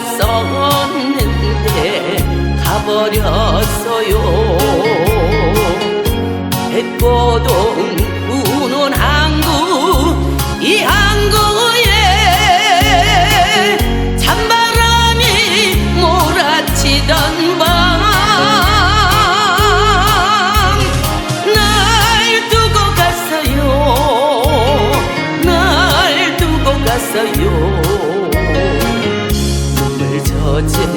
좋았었는데 가버렸어요. 백고동 우는 항구 이 항구에 찬바람이 몰아치던 밤 날 두고 갔어요 날두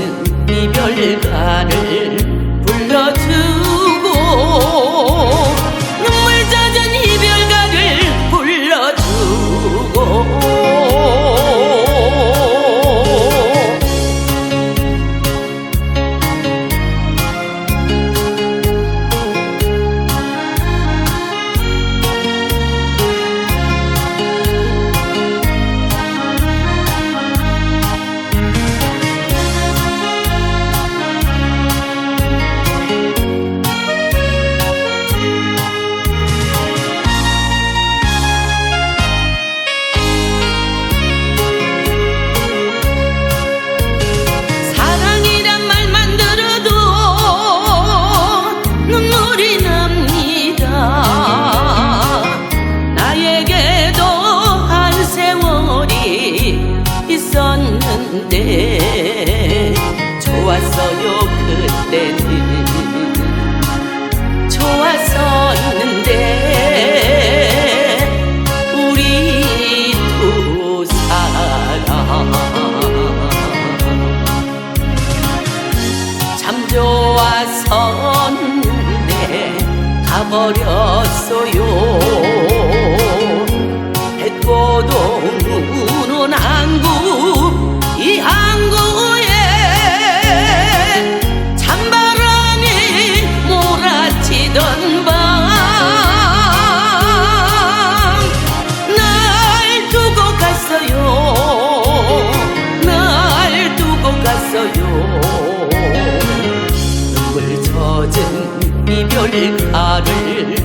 있었는데 좋았어요 그때는. 좋았었는데 우리 두 사람 참 좋았었는데 가버렸어요. 백고 迎啊这